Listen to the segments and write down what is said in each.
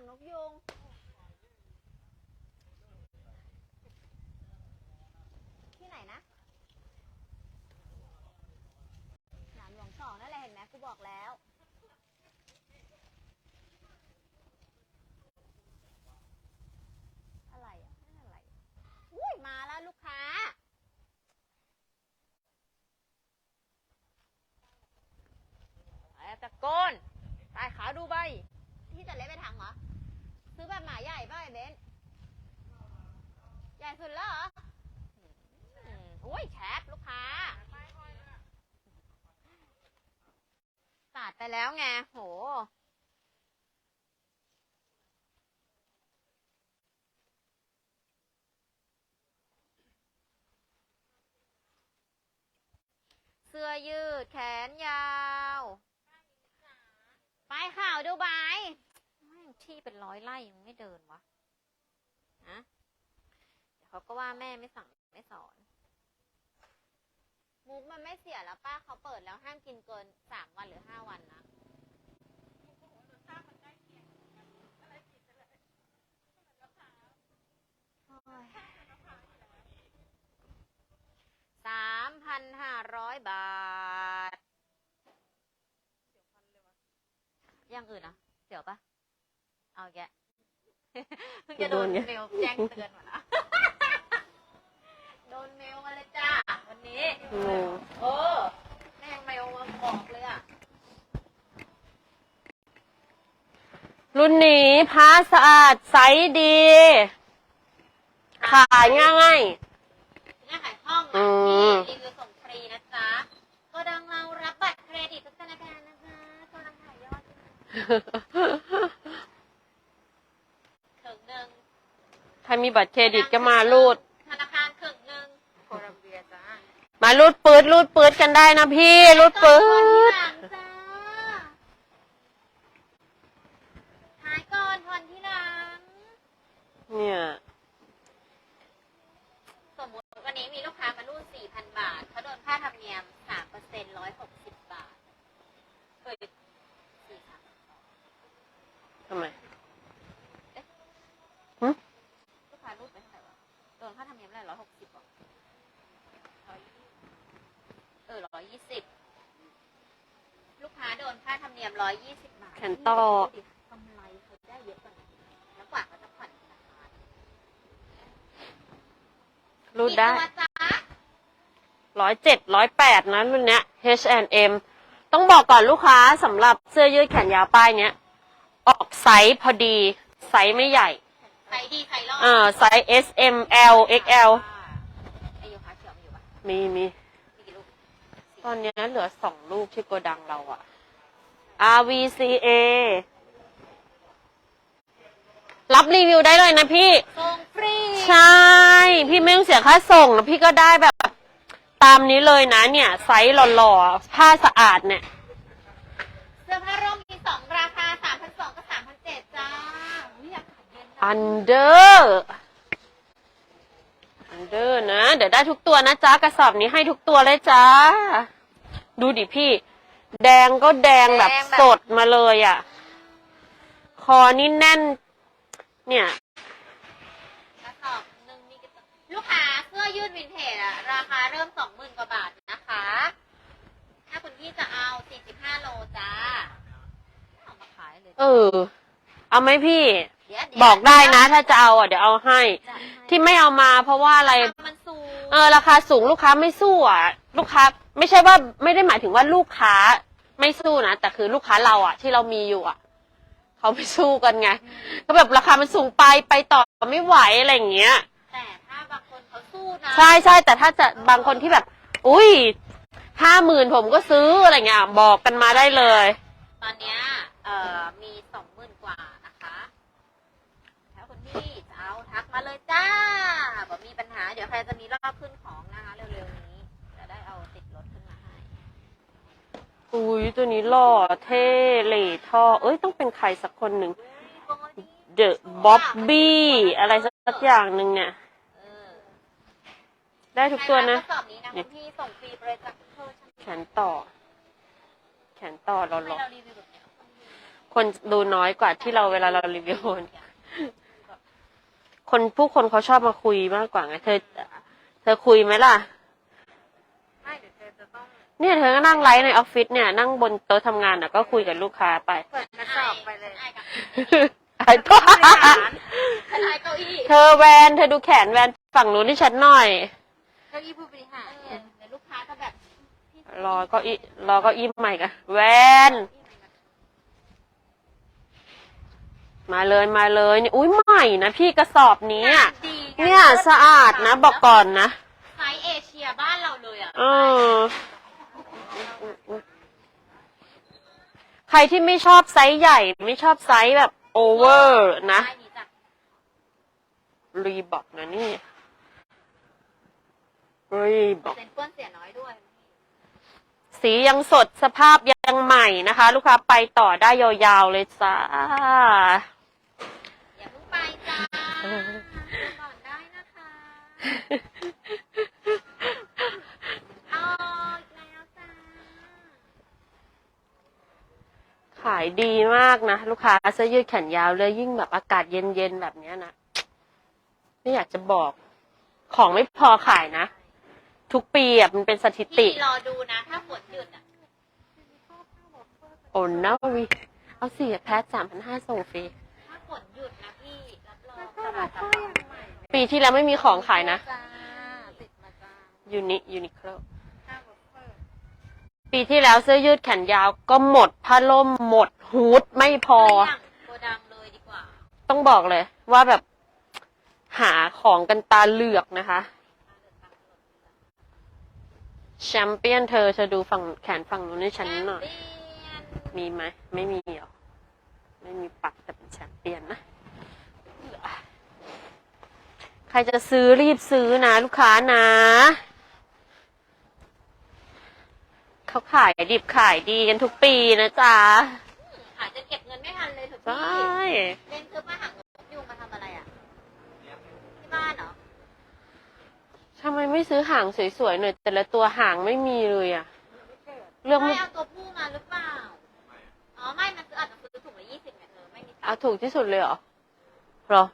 งนกยุงที่ไหนนะสนามหลวงสองนั่นแหละเห็นไหมกูบอกแล้วอะไรอะนั่นอะไร อุ้ยมาแล้วลูกค้าไอ้ตะโกนตายขาวดูใบ ที่จะเล่นไปถังเหรอ ซื้อแบบหมาใหญ่ป่ะไอ้เบนซ์ใหญ่สุดแล้วเหรออืมอุ้ยแคปลูกค้า สาดไปแล้วไง โห เสื้อยืดแขนยาว ไปข่าวดูไบ ที่เป็นร้อยไร่ยังไม่เดินวะนะเดี๋ยวเขาก็ว่าแม่ไม่สั่งไม่สอนมุกมันไม่เสียแล้วป้าเขาเปิดแล้วห้ามกินเกินสามวันหรือห้าวันนะสามพันห้าร้อยบาทอย่างอื่นอะเสียวปะ เอาแกะเพิ่งจะโดนโดนไง เมลแจ้งเตือนมาละโดนเมลมาเลยจ้าวันนี้งงเออแม่งเมลมาบอกเลยอะรุ่นนี้ผ้าสะอาดใสดี ขายง่ายง่ายขายห้องอือะม ที่รีวิวส่งฟรีนะจ๊ะโกดังเรารับบัตรเครดิตทุกธนาคารนะคะกำลังขายยอดถึงหนึ่ง ใคร มีบัตรเครดิตก็มารูด ธนาคารถึงหนึ่งโคลัมเบียจ้ามารูดปืดรูดปืดกันได้นะพี่รูดปืด หายก่อนทอนที่หลัง เนี่ย สมมติวันนี้มีลูกค้ามารูด4,000 บาท เขาโดนค่าธรรมเนียม 3%เปอร์เซ็นต์160 บาทเอ้ยสี่สาม ทำไม ลูกค้ารูดไปเท่าไหร่วะ โดนค่าธรรมเนียมอะไรร้อยหกสิบหรอเออร้อยยี่สิบลูกค้าโดนค่าธ รรมเนียมร้อยยี่สิบบาทแขนต่อดูดิกำไรเขาได้เยอะกว่านั้นแล้วกว่าเขาจะผ่อนธนาคารรูดได้กี่ตัวจ๊ะร้อยเจ็ดร้อยแปดนะรุ่นเนี้ย H&M ต้องบอกก่อนลูกค้าสำหรับเสื้อยืดแขนยาวป้ายเนี้ย ออกไซส์พอดี ไซส์ไม่ใหญ่ ใครดีใครรอดอ่า ไซส์ S M L X L ไอโยคะเขียวมีอยู่ปะมีมี มีกี่ลูกตอนเนี้ยเหลือสองลูกที่โกดังเราอะ R V C A รับรีวิวได้เลยนะพี่ ส่งฟรี ใช่ พี่ไม่ต้องเสียค่าส่งแล้วพี่ก็ได้แบบ ตามนี้เลยนะเนี่ย ไซส์หล่อๆ ผ้าสะอาดเนี่ย เสื้อผ้าร่มมีสองราคาสามพันสองกับสามพันเจ็ดจ้าอุ๊ยอากาศเย็นนะอันเดอร์อันเดอร์นะ เดี๋ยวได้ทุกตัวนะจ๊ะ กระสอบนี้ให้ทุกตัวเลยจ้า ดูดิพี่ แดงก็แดงแบบ สดมาเลยอะ่ะ คอนี่แน่น เนี่ย กระสอบหนึ่งมีกี่ตัวลูกค้าเสื้อยืดวินเทจอะราคาเริ่มสองหมื่นกว่าบาทนะคะ ถ้าคุณพี่จะเอาสี่สิบห้าโลจ้าเอามาขายเลยเออ เอาไหมพี่ เดี๋ยวบอกได้นะ ถ้าจะเอาอะเดี๋ยวเอาให้จัดให้ที่ไม่เอามาเพราะว่าอะไรมันสูงเออราคาสูงลูกค้าไม่สู้อะ ลูกค้าไม่ใช่ว่าไม่ได้หมายถึงว่าลูกค้าไม่สู้นะแต่คือลูกค้าเราอะที่เรามีอยู่อะเขาไม่สู้กันไงก็แบบราคามันสูงไปไปต่อไม่ไหวอะไรอย่างเงี้ย แต่ถ้าบางคนเขาสู้นะใช่ใช่แต่ถ้าจะบางคนที่แบบ อุ้ยห้าหมื่นผมก็ซื้ออะไรเงี้ยบอกกันมาได้เลย ตอนเนี้ยเอ่อมีสองหมื่นกว่านะคะถ้าคุณพี่จะเอาทักมาเลยจ้าบอกมีปัญหาเดี๋ยวใครจะมีรอบขึ้นของนะคะเร็วๆนี้ จะได้เอาติดรถขึ้นมาให้ อุ้ยตัวนี้หล่อเท่เหล่ท่อ เอ้ยต้องเป็นใครสักคนหนึ่ง The Bobby อะไรสักอย่างหนึ่งเนี่ยเออได้ทุกตัวนะใครรับกรสอบนี้นะคุณพี่ส่งฟรีบริจาคเพิ่มแขนต่อ แขนต่อหทำไมล่อเรารีวิวแบบเนี้ยๆคนดูน้อยกว่าที่เราเวลาเรารีวิวคนผู้คนเขาชอบมาคุยมากกว่าไงเธอ เธอคุยไหมล่ะ ไม่เดี๋ยวเธอจะต้อง เนี่ยเธอก็นั่งไลฟ์ในออฟฟิศเนี่ยนั่งบนโต๊ะทำงานอะก็คุยกับลูกค้าไป เปิดกระสอบไปเลยไอ้ตัวฉันไอเก้าอี้เธอแวนเธอดูแขนแวนฝั่งนู้นที่ฉันหน่อย เก้าอี้ผู้บริหารเนี่ยเดี๋ยวลูกค้าก็แบบรอเก็อีรอเก็อีใหม่กันแวนมาเลยมาเลยนี่อุ้ยใหม่นะพี่กระสอบนี้อะดีไงเนี่ยสะอาดนะ บอกก่อนนะ ไซส์เอเชียบ้านเราเลยอะ เออ ใครที่ไม่ชอบไซส์ใหญ่ ไม่ชอบไซส์แบบโอเวอร์นะไซส์นี้จ้ะรีบอกนะนี่รีบอกเป็นเปื้อนเสียน้อยด้วย สียังสดสภาพยังใหม่นะคะ ลูกค้าไปต่อได้ยาวๆเลยจ้าอย่าเพิ่งไปจ้าก่อนได้นะคะเอาแล้วจ้า ขายดีมากนะ ลูกค้าเสื้อยืดแขนยาวเลยยิ่งแบบอากาศเย็นๆแบบเนี้ยนะไม่อยากจะบอก ของไม่พอขายนะ ทุกปีอะมันเป็นสถิติ พี่รอดูนะ ถ้าฝนหยุดอะโอ้นาวีเอาสิแพทสามพันห้าส่งฟรีถ้าฝนหยุดนะพี่รับรองตลาดจะปังปีที่แล้วไม่มีของขายนะจ้าติดมาจ้ายูนิยูนิโคลข้าวเฟิร์ ปีที่แล้วเสื้อยืดแขนยาวก็หมดผ้าล่มหมดฮูดไม่พอ โกดังเลยดีกว่า ต้องบอกเลย ว่าแบบหาของกันตาเหลือกนะคะ แชมเปี้ยนเธอเธอดูฝั่งแขนฝั่งนู้นให้ฉันหน่อย มีไหมไม่มีหรอ ไม่มีปักแต่เป็นแชมเปี้ยนนะ ใครจะซื้อรีบซื้อนะ ลูกค้านะ เขาขายดิบขายดีกันทุกปีนะจ๊ะอาจจะเก็บเงินไม่ทันเลยเถอะใช่พี่เล่นซื้อมาหางนกยูงมาทำอะไรอะ ที่บ้านเหรอ ทำไมไม่ซื้อหางสวยๆหน่อย แต่ละตัวหางไม่มีเลยอะเรื่องไม่ไม่เอาตัวผู้มาหรือเปล่า อ๋อไม่ มันซื้ออาจจะซื้อถุงละยี่สิบเนี่ยเธอไม่มีตัเอางค์ถูกที่สุดเลยเหรอเหรอ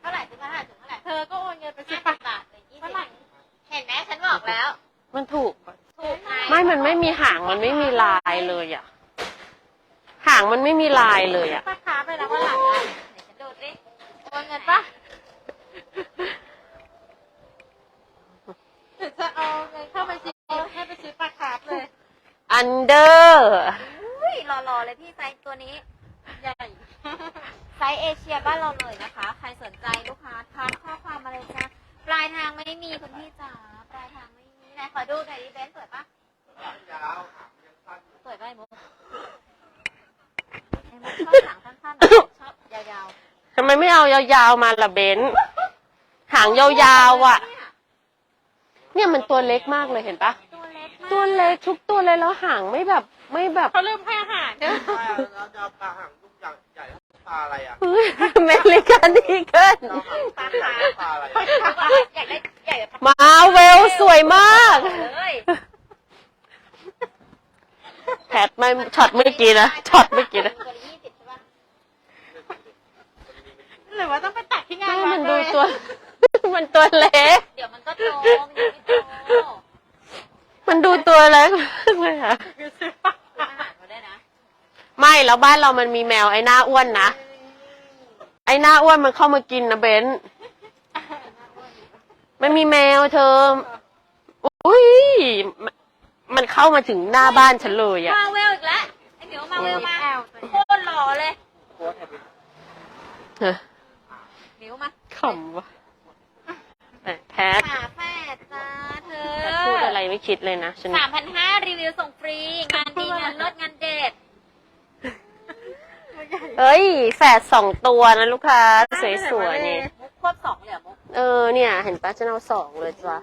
เท่าไหร่ซื้อมาเท่าไหร่ถึงเท่าไหร่เธอก็โอนเงินไปซื้ห้าอสิปะบบาทเลยยี่สิบเห็นไหมฉันบอกแล้ว มันถูกถูกไหม ไม่ มันไม่มีหาง มันไม่มีลายเลยอะหางมันไม่มีลายเลยอะป้าค้าไปแล้วว่าหลังอะไหนฉันดูสิโอนเงินปะหรือจะเอาเงินเข้าบัญชีให้ไปซื้อปลาคาร์ฟเลย อันเดอร์ อุ้ยหล่อๆเลยพี่ไซส์ตัวนี้ ใหญ่ไซส์เอเชียบ้านเราเลยนะคะ ใครสนใจลูกค้าทักข้อความมาเลยจ้าปลายทางไม่มีคุณพี่จ๋าปลายทางไม่มี ไหนขอดูหน่อยดิเบนซ์สวยปะสวยปะไอ้มุกไอ้มุกชอบหางสั้นๆหรือชอบยาวทำไมไม่เอายาวๆมาละเบนหางๆยาวๆอะ เนี่ยเนี่ยมันตัวเล็กมากเลยเห็นปะ ตัวเล็กมากตัวเล็กทุกตัวเลยแล้วหางไม่แบบไม่แบบ เขาลืมให้อาหารเด้อใช่อะแล้วจะเอาปลาหาง ปลาอะไรอะเฮ้ยอเมริกันดีเกินจะเอาหางปลาหางเท่าปลาอะไรอะอยากได้ใหญ่แบบมาเวลสวยมาก เลยแพทไม่ช็อตเมื่อกี้นะช็อตเมื่อกี้นะตัวละยี่สิบใช่ปะหรือว่าต้องไปตัดที่งานไม่วัมันดดูเลยตัว มันตัวเล็ก เดี๋ยวมันก็โตมันยังไม่โตมันดูตัวเล็กมากเลยอะซื้อปลา ไม่แล้วบ้านเรามันมีแมวไอ้หน้าอ้วนนะ ไอ้หน้าอ้วนมันเข้ามากินนะเบนซ์มันมีแมวเธอ อุ้ยมันมันเข้ามาถึงหน้าบ้านฉันเลยอะมาเวลอีกแล้วไอ้เหมียวมาเวลมาแอลโคตรหล่อเลยโค้ดให้เป็นเฮ้ยเหมียวมาขำวะแต่แพทฝาแฝดจ้าเธแพทอพูดอะไรไม่คิดเลยนะฉันสามพันห้ารีวิวส่งฟรี งานดีงานลดงานเด็ด เฮ้ย แฝดสองตัวนะลูกค้า สวยๆนี่มุกควบสองเลยเหรอมุกเออเนี่ย เห็นปะฉันเอาสองเลยจ้ะ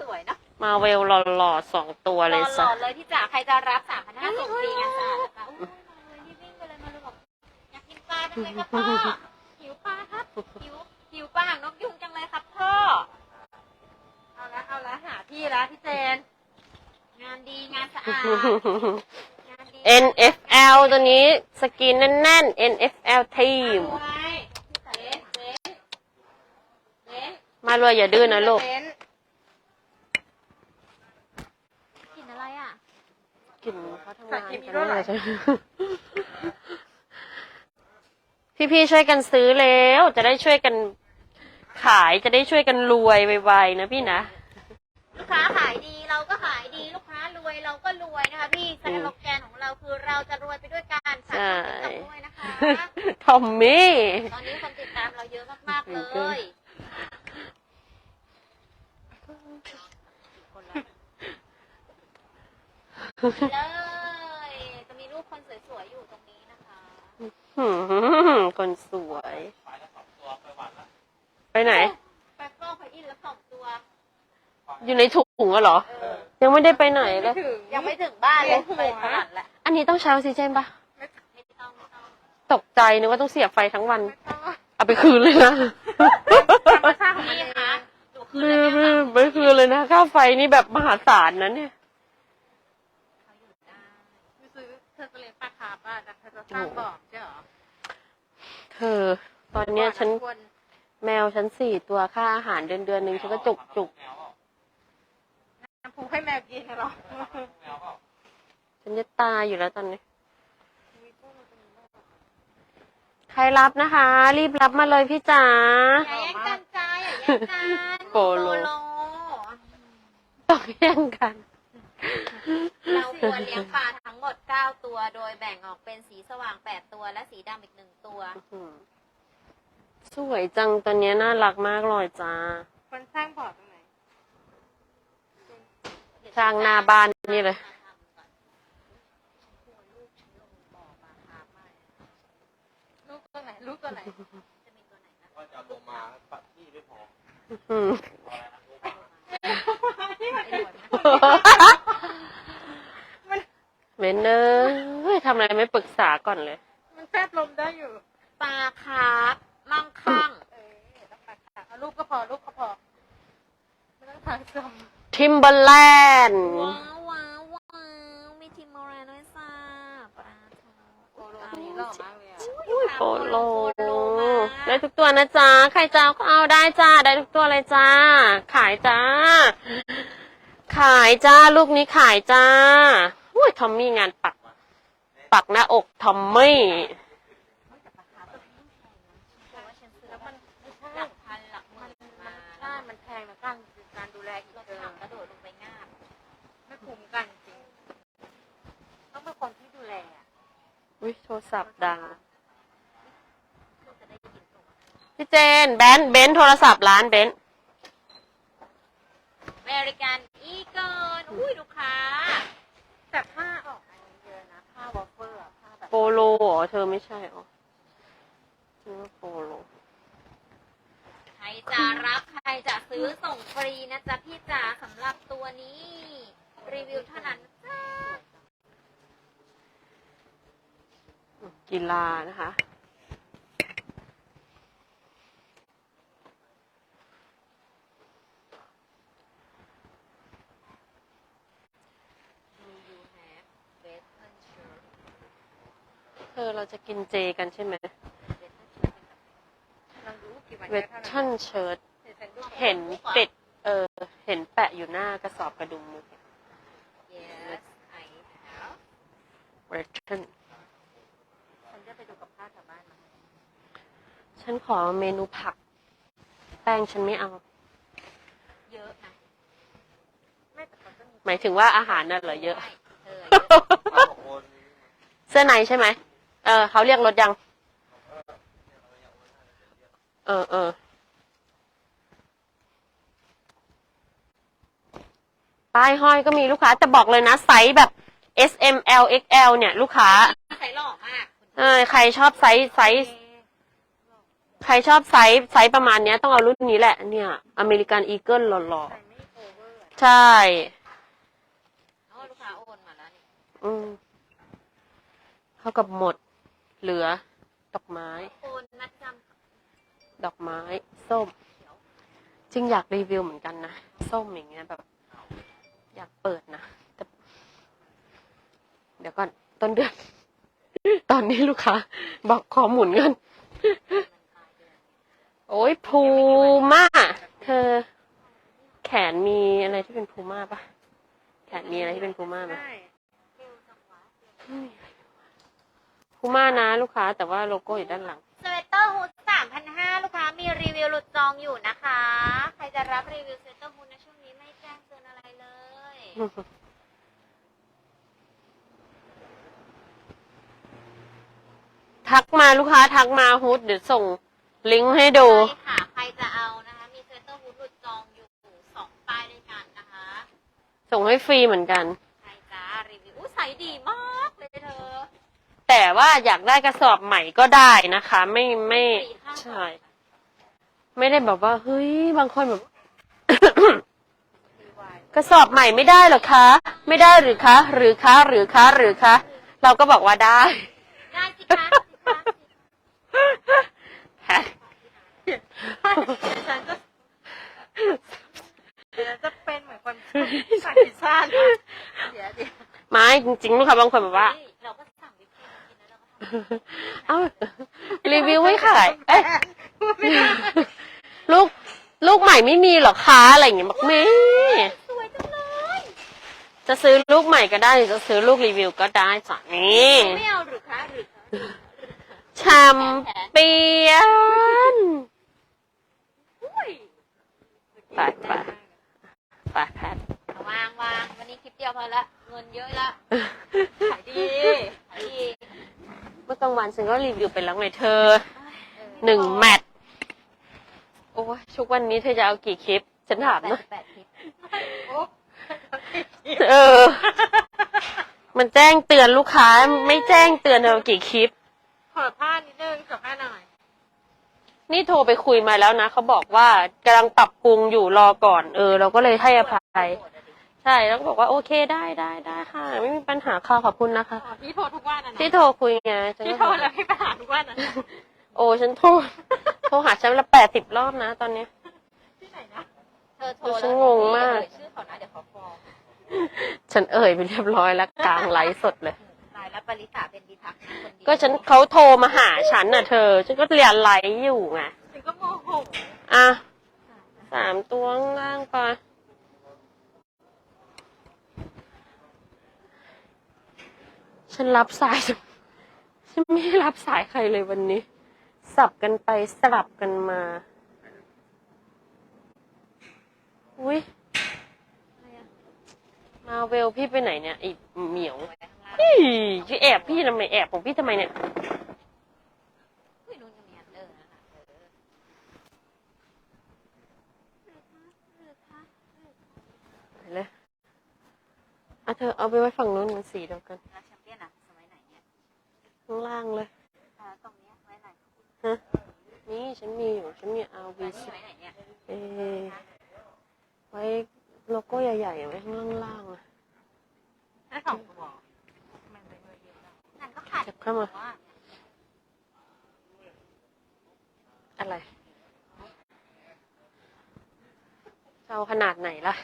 สวยเนอะมาเวลหล่อๆสองตัวหเลยล่จ้ะอๆเลยพี่จ๋าใครจะรับสามพันห้าส่งฟรีงานสะอาดนะคะอุ้ยมาเลยรีบวิ่งไปเลยมาเลยบอกอยากกินปลาจังเลยครับพ่อหิวปลาครับหิวหิวปลาหางนกยุงจังเลยครับพ่อเอาละเอาละหาที่ละพี่เจน งานดีงานสะอาดงานดี NFL ตัวนี้สกรีนแน่นๆ NFL ทีมไว้เบนเบนเบนมารวยอย่าดื้อนะลูกเบนกินอะไรอะกินเขาทำงานกันไม่ได้ใช่ไหมพี่ๆช่วยกันซื้อแล้ว จะได้ช่วยกันขายจะได้ช่วยกันรวยไวๆนะพี่นะ ลูกค้าขายดี เราก็รวยนะคะพี่สโลแกนของเราคือเราจะรวยไปด้วยกันฝากใช่กดติดตามด้วยนะคะทอมมี่ตอนนี้คนติดตามเราเยอะมากๆเลยเลยจะมีรูปคนสวยๆอยู่ตรงนี้นะคะหืมคนสวยไปไหนไปเฝ้าพระอินทร์แล้วสองตัว อยู่ในถุงอะเหรอเออ ยังไม่ได้ไปไหนเลยถึงยังไม่ถึงบ้านเลยไปตลาดแล้วอันนี้ต้องใช้ออกซิเจนปะไม่ต้องไม่ต้องตกใจนึกว่าต้องเสียบไฟทั้งวันไม่ต้องเอาไปคืนเลยนะธรรมชาติของมันนี่เองค่ะดูคืนไม่เลยไหมไม่คะไม่คืนเลยนะค่าไฟนี่แบบมหาศาลนะเนี่ยเขาอยู่ได้ไม่ซื้อเธอจะเลี้ยงปลาคาร์ฟอะแต่เธอจะสร้างบ่อใช่เหรอ เธอ ตอนเนี้ยฉันควรแมวฉันสี่ตัวค่าอาหารเดือนเดือนหนึ่งฉันก็จุกจุก น้ำพุให้แมวกินเหรอฉันจะตายอยู่แล้วตอนนี้ ใครรับนะคะ รีบรับมาเลยพี่จ๋า อย่าแย่งกันจ้าอย่าแย่งกันโปโลโลต้องแย่งกัน เราควรเลี้ยงปลาทั้งหมด 9 ตัว โดยแบ่งออกเป็นสีสว่าง 8 ตัว และสีดำอีกหนึ่งตัวอืมสวยจังตัวเนี้ยน่ารักมากเลยจ้าคนสร้างบ่อตรงไหน สร้างหน้าบ้านนี่เลย ลูกตัวไหนลูกตัวไหนว่าจะเอาลงมาปัดที่ไม่พออืมเมนเนอร์เฮ้ยทำอะไรไม่ปรึกษาก่อนเลย มันแฟบลมได้อยู่ ปลาคาร์ฟมั่งคั่ง เออต้องปลาคาร์ฟเอาลูกก็พอ ลูกก็พอ ไม่ต้องทางจม ทิม เบอร์แลนด์ว้าวว้าวว้าวมีทิมโมแรนด้วยซ่าปลาทูโปโลตัวนี้หล่อมากเลยอะโปโลได้ทุกตัวนะจ๊ะ ใครจะเอาก็เอาได้จ้า ได้ทุกตัวเลยจ้า ขายจ้า ขายจ้า ลูกนี้ขายจ้าอุ้ยทอมมี่งานปัก ปักหน้าอกทอมมี่ แล้วมันไม่ใช่ หลักพันหลักหมื่นมา ใช่มันแพงนะการการ ดูแลอีกรถเออถังกระโดดลงไปงาบไม่คุ้มกันจริง ต้องเป็นคนที่ดูแลอะอุ้ยโทรศัพท์ดังจะได้กินตัวพี่เจน แบนเบนโทรศัพท์ร้านเบนอเมริกันอีเกิลอุ้ยลูกค้า แต่ผ้าออกอันนี้เยอะนะผ้าวอฟเฟอร์อะผ้าแบบโปโลเหรอเธอไม่ใช่เหรอชื่อว่าโปโลใคร จะรับใครจะซื้อส่งฟรีนะจ๊ะพี่จ๋าสำหรับตัวนี้ รีวิวเท่านั้นนะจ้ากีฬานะคะยูแฮปเวสเทิร์นเชิร์เธอเราจะกินเจกันใช่ไหมลองดูกี่วัน เวได้ทเท่าชั่นั้นนเชิ้ตเสร็จดูเห็นติด เออ เห็นแปะอยู่หน้ากระสอบกระดุมมือ yes I have เวทชั่นฉันจะไปดูกับผ้าแถวบ้านมาฉันขอเมนูผัก แป้งฉันไม่เอา เยอะนะไม่แต่เขาจะมีหมายถึงว่าอาหารน่ะเหรอเยอะใช่เออป้าบอกโอนเสื้อในใช่ไหม เออเขาเรียกรถยัง เออเออป้ายห้อยก็มีลูกค้าแต่บอกเลยนะไซส์แบบ S M L X L เนี่ย ลูกค้าใส่หล่อมากเออใครชอบไซส์ไซส์ใครชอบไซส์ไซส์ประมาณเนี้ยต้องเอารุ่นนี้แหละเนี่ยอเมริกันอีเกิลหล่อใส่ไม่โอเวอร์อะๆใช่อ๋อลูกค้าโอนมาแล้วนี่อืมเท่ากับหมดเหลือดอกไม้โอนมัดจ ดอกไม้ ส้ม จริงอยากรีวิวเหมือนกันนะ ส้มอย่างเงี้ยแบบ อยากเปิดนะแต่เดี๋ยวก่อนต้นเดือน ตอนนี้ลูกค้า บอกขอหมุนเงิน โอ้ยพูม่าเธอ แขนมีอะไรที่เป็นพูม่าปะแขนมีอะไรที่เป็นพูม่าไหมพูม่านะ ลูกค้า แต่ว่าโลโก้อยู่ด้านหลังสเวตเตอร์ฮู ดสามพันห้าลูกค้ามีรีวิวหลุดจองอยู่นะคะ ใครจะรับรีวิวสเวตเตอร์ฮูดในช่วงนี้ไม่แจ้งเตือนอะไรเลย ทักมาลูกค้าทักมาฮูดเดี๋ยวส่งลิงก์ให้ดู ใช่ค่ะ ใครจะเอานะคะ มีสเวตเตอร์ฮูดหลุดจองอยู่สองป้ายด้วยกันนะคะ ส่งให้ฟรีเหมือนกัน ใครจ้ารีวิวอู้ใสดีมากเลยเธอแต่ว่าอยากได้กระสอบใหม่ก็ได้นะคะ ไม่ไม่ สี่ห้า ใช่ ไม่ได้แบบว่า เฮ้ย บางคนแบบ กระสอบใหม่ไม่ได้เหรอคะ ไม่ได้หรือคะ หรือคะ หรือคะ หรือคะ เราก็บอกว่าได้ ได้สิคะสิคะฉันจะเดี๋ยวจะเป็นเหมือนคนใส่พิซซ่านะเดี๋ยวเดี๋ยวไม่จริงๆลูกค้าบางคนแบบว่า เราก็ทำเอ้ารีวิวไม่ขายเอ้ยลูกลูกใหม่ไม่มีเหรอคะอะไรอย่างเงี้ยบอกไม่สวยจังเลยจะซื้อลูกใหม่ก็ได้หรือจะซื้อลูกรีวิวก็ได้จ้ะนี่ไม่เอาหรือคะหรือคะแชมเปี้ยนอุ้ยไปไปไปแพทเอาวางวางวันนี้คลิปเดียวพอละเงินเยอะละขายดีขายดีเมื่อกลางวันฉันก็รีวิวไปแล้วไงเธอเออหนึ่งแมตช์โอ้ยทุกวันนี้เธอจะเอากี่คลิป ฉันถามแปนะดแปดคลิปโอ้เออ มันแจ้งเตือนลูกค้า ไม่แจ้งเตือนเอากี่คลิป ขอผ้านิดนึงขอผ้าหน่อยนี่โทรไปคุยมาแล้วนะ เขาบอกว่ากำลังปรับปรุงอยู่รอก่อน เออ เราก็เลยให้อภัยใช่แล้วก็บอกว่าโอเคได้ได้ได้ค่ะ ไม่มีปัญหาค่ะขอบคุณนะคะอ๋อที่โทรทุกวันอะนะที่โทรคุยไงฉันที่ก็โทบรอกแล้วพี่ไปหาทุกวันอะโอ้ฉันโทรโทรหาฉันละแปดสิบรอบนะตอนเนี้ยที่ไหนนะเธอโทรฉัแล้วนงงมากเอ่ยชื่อเขานะเดี๋ยวเขาฟ้องฉันเอ่ยไปเรียบร้อยแล้วกลางไลฟ์สดเลยตายแล้วปริตาเป็นดีทักนะคนเดียวก็ฉันเขาโทรมาหาฉันน่ะเธอฉันก็เรียนไลฟ์อยู่ไงฉันก็โมโหอะสามตัวข้างล่างไป ฉันรับสาย ฉันไม่ได้รับสายใครเลยวันนี้ สับกันไปสลับกันมา อุ้ยมาเวลพี่ไปไหนเนี่ยไอเหมียวพี่จะแอบพี่ทำไมแอบของพี่ทำไมเนี่ยเดอร์นั่นน่ะเออไปเลยอะเธอเอาไปไว้ฝั่งนู้นมันสีเดียวกัน ข้างล่างเลยอ่าตรงเนี้ยไว้ไหนฮะนี่ฉันมีอยู่ ฉันมีเอาไว้วีนี่สิไว้ไหนเนี่ยเอไว้โลโก้ใหญ่ๆไว้ข้างล่างๆอะได้สองตัวมันเป็นเบอร์เดียวกันนั่นก็ขาดเก็บเข้ามาว่าอะไรจะเอาขนาดไหนล่ะ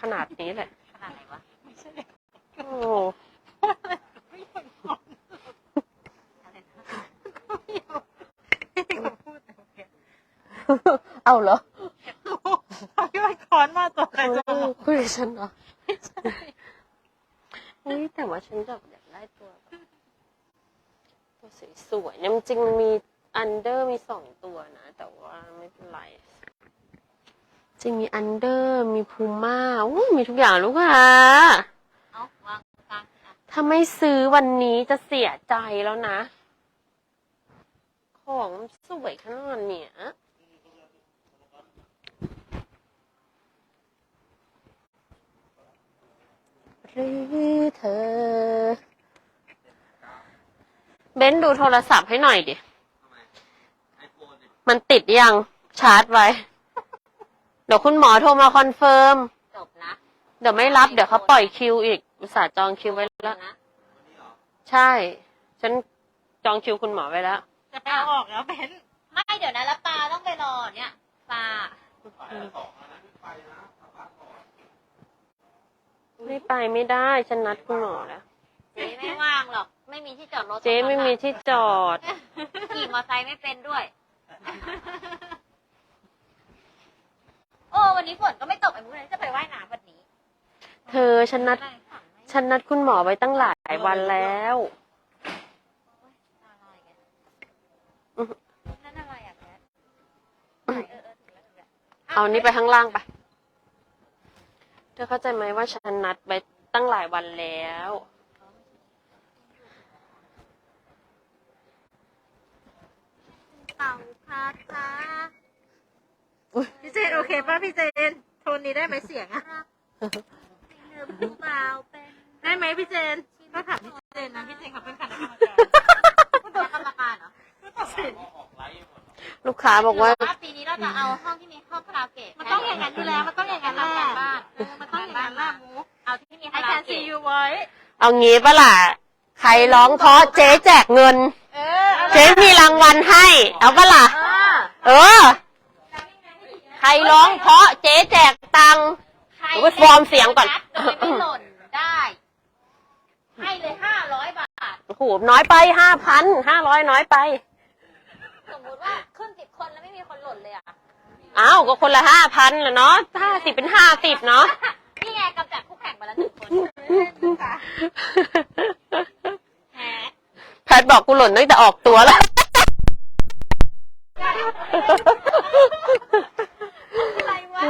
ขนาดนี้แหละ ขนาดไหนวะ ไม่ใช่โอ้ ไม่ยอมก่อน อะไรนะ ก็ไม่ยอมที่เขาพูดแต่โอเค เอาเหรอเขาคิดว่าค้อนมาตัวใครจะมาบอกคุยกับฉันเหรอเฮ้ยแต่ว่าฉันแบบอยากได้ตัวแบบตัวสวยๆเนี่ยจริงๆมันมีอันเดอร์มีสองตัวนะ แต่ว่าไม่เป็นไร จริงมีอันเดอร์มีพูม่าอู้มีทุกอย่างลูกค้าเอาวางกลางอะถ้าไม่ซื้อวันนี้จะเสียใจแล้วนะ ของสวยขนาดเนี้ย หรือเธอ เบ้นดูโทรศัพท์ให้หน่อยดิทำไมไอโฟนเนี่ยมันติดยังชาร์จไว้ เดี๋ยวคุณหมอโทรมาคอนเฟิร์ม จบนะ เดี๋ยวไม่รับ เดี๋ยวเขาปล่อยคิวอีก อุตส่าห์จองคิวไว้แล้วนะใช่ ฉันจองคิวคุณหมอไว้แล้ว จะไปเอาออกแล้วเบนไม่เดี๋ยวนะแล้วปลาต้องไปรอเนี่ยปลา ไม่ไปไม่ได้ ฉันนัดคุณหมอแล้ว เจ๊ไม่ว่างหรอก ไม่มีที่จอดรถเจ๊ไม่มีที่จอด ขี่มอเตอร์ไซค์ไม่เป็นด้วย โอ้วันนี้ฝนก็ไม่ตกไอ้มุ้งเลยจะไปว่ายน้ำวันนี้ เธอฉันนัด ฉันนัดคุณหมอไว้ตั้งหลายวันแล้วอะไรกันอื้อหือนั่นอะไรอะแพทเออเออถึงแล้วถึงแล้วเอานี้ไปข้างล่างไป เธอเข้าใจไหมว่าฉันนัดไว้ตั้งหลายวันแล้ว เต่าคาคาพี่เจนโอเคป่ะพี่เจน โทนนี้ได้ไหมเสียงอะเนื้อผู้เบาเป็นได้ไหมพี่เจนก็ถามพี่เจนนะพี่เจนเขาเป็นคณะกรรมการผู้ตัวกรรมการเหรอตัดสิน ลูกค้าบอกว่าหรืปีนี้เราจะเอาห้องที่มีห้องคาราโอเกะมันต้องอย่างนั้นอยู่แล้วมันต้องอย่างนั้นแหละทำการบ้านเออมันต้องอย่างนั้นแหละมูเอาที่มี I คารา can โอ see เกะ you boy เอางี้ปะล่ะใครร้องเพราะเจ๊แจกเงินเออเอาเจ๊มีรางวัลให้ เอาปะล่ะเออเออ ใครร้องเพราะเจ๊แจกตังค์ใครเดี๋ยวไปฟอร์มเสียงก่อนโดยไม่หล่นได้ ให้เลยห้าร้อยบาทโอ้โหน้อยไปห้าพันห้าร้อยน้อยไป สมมุติว่า อ้าวก็คนละห้าพันละเนาะห้าสิบเป็นห้าสิบเนาะ นี่ไงกำจัดคู่แข่งไปแล้วหนึ่งคนแหมแพทบอกกูหล่นตั้งแต่ออกตัวแล้ว อะไรวะ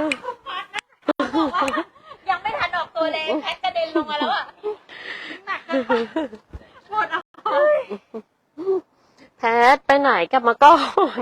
บอกว่ายังไม่ทันออกตัวเลยแพทกระเด็นลงมาแล้วอะหนักกันปะโทษเอา แพทไปไหนกลับมาก่อน